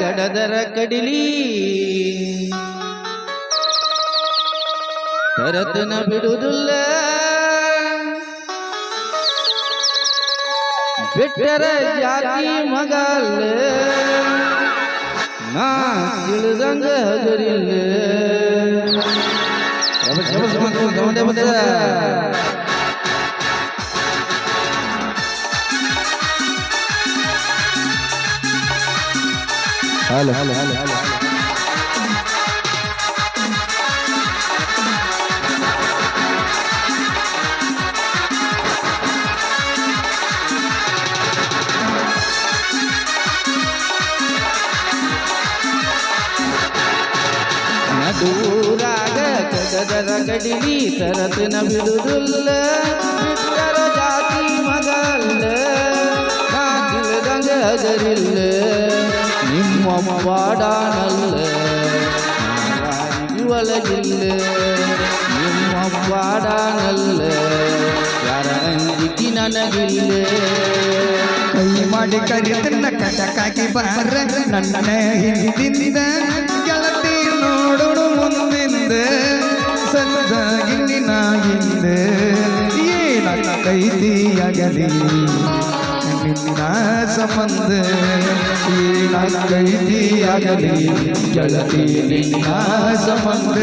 ಕಡದರ ಕಡಿಲಿ ತರತನ ಬಿಡುವುದಿಲ್ಲ ಬಿಟ್ಟರ ಜಾತಿ ಮಗಲ್ ನಾ ತಿಳಿದಂಗ ಹಗರಿಲ್ಲ ಶಬಸ್ ಶಬಸ್ ಬಂತು, ತಗೊಂಡೆ ಬಂದದ. ಹಲೋ ಹಲೋ ಹಲೋ ಹಲೋ ನಡೂರಾಗ ಕಡದರ ಗಡಿಲಿ ತರತನ ಬಿಡುದಿಲ್ಲ ಬಿಟ್ಟರ ಜಾತಿ ಮಗಲ್ಲ ನಾ ತಿಳಿದಂಗ ಹಗರಿಲ್ಲ ನಿಮ್ಮ ಬಾಡಾನಲ್ಲ ಯಾರಿಗೂ ಒಳಗಿಲ್ಲ ನಿಮ್ಮ ಬಾಡಾನಲ್ಲ ಯಾರ ಕೈ ಮಾಡಿ ಕರಿತನ್ನ ಕಟಕಾಗಿ ಬಾರ ನನ್ನ ಹಿಂದಿಂದ ಗೆಳತಿ ನೋಡೋಣ ಮುಂದಿಂದ ಸಜ್ಜಾಗಿ ನಾಗಿಂದ ಏನ ಕೈದಿಯಾಗಲಿ ನಿನ್ನ ಸಂಬಂಧ ಏನ ಕೈದಿಯಾಗಲಿ ಗೆಳತಿ ನಿನ್ನ ಸಂಬಂಧ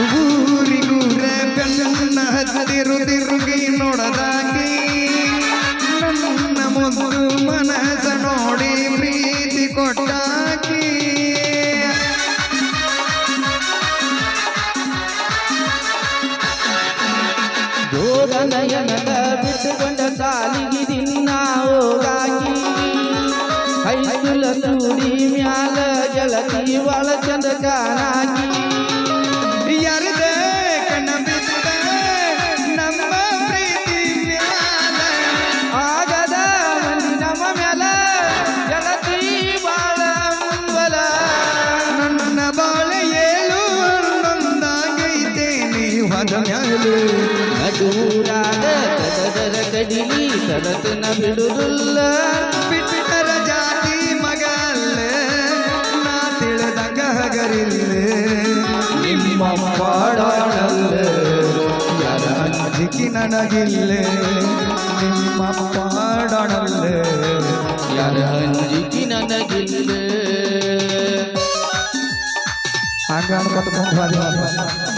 ಊರಿಗೂರ ಬೆನ್ನ ಹತ್ತಿರು ತಿರುಗಿ ನೋಡದಾಗಿ ನನ್ನ ಮನಸ ನೋಡಿ ಪ್ರೀತಿ ಕೊಟ್ಟಾಕಿ. ಜೋಗ ನಯನದ ಬಿಟ್ಟುಕೊಂಡ ಸಾಲಿಗೆ ದಿನ ಹೋಗಾಗಿ ಹೈಸುಲ ಸೂಡಿ ಮ್ಯಾಲ ಗೆಳತಿ ಒಳ ಚಂದ ಕಾಣಾಗಿ ಕದದರ ಕಡಿಲಿ ಸರತನ ಬಿಡುದುಲ್ಲ. ಬಿಟ್ಟರ ಜಾತಿ ಮಗಲ್ಲ. ನಾ ತಿಳಿದ ಗಹಗರಿಲ್ಲ. ನಿಮ್ಮ ಪಾಡಾಡಲ್ಲ ಯಾರ ಅಂಜಿಕೆ ನನಗಿಲ್ಲ. ನಿಮ್ಮ ಪಾಡಾಡಲ್ಲ ಯಾರ ಅಂಜಿಕೆ ನನಗಿಲ್ಲ. ಹಂಗ ಅನ್ಕೊತ ಕುಂತ್ವಾದಿ.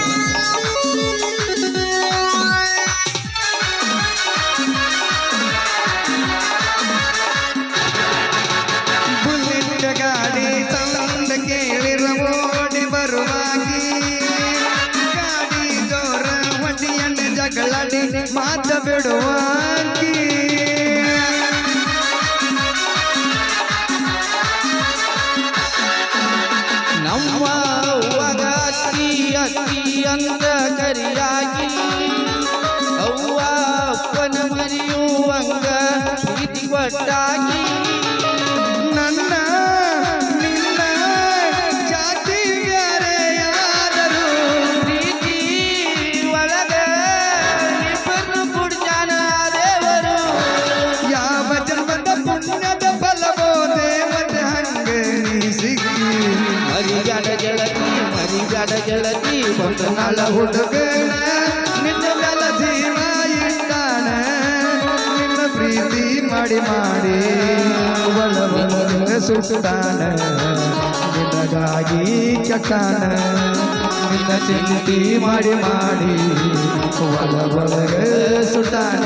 ಕೊಟ್ಟಾಗಿ ನನ್ನ ನಿನ್ನ ಜಾತಿ ಬ್ಯಾರೆಯಾದರೂ ಪ್ರೀತಿ ಒಳಗ ಇಬ್ಬರು ಕುಡ್ಜಾನ ದೇವರು. ಯಾವ ಜನ್ಮದ ಪುಣ್ಯದ ಬಲವೋ ದೇವತೆ ಹಂಗೆ ಸಿಕ್ಕಿ ಮರಿಗಾಡ ಗೆಳತಿ ಮರಿಗಾಡ ಗೆಳತಿ ಬಂದ ನಾಳ ಹುಡುಗನ ಪ್ರೀತಿ ಮಾಡಿ ಮಾಡಿ ಒಳ ಒಳಗೆ ಸುಟ್ಟಾನ ನಿನಗಾಗಿ ಕೆಟ್ಟಾನ ನಿನ್ನ ಚಿಂತಿ ಮಾಡಿ ಮಾಡಿ ಒಳ ಒಳಗೆ ಸುಟ್ಟಾನ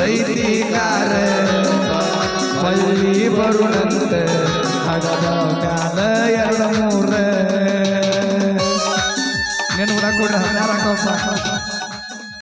ಬರದೈತಿ ಕಾರ ಮಲ್ಲಿ ಬರುಣಂತ ಹಡದ ಕಾಲ ಎರಡು ಮೂರ ನೆನ್ ಕೊಡ್ರಿ ಹದಿನಾರು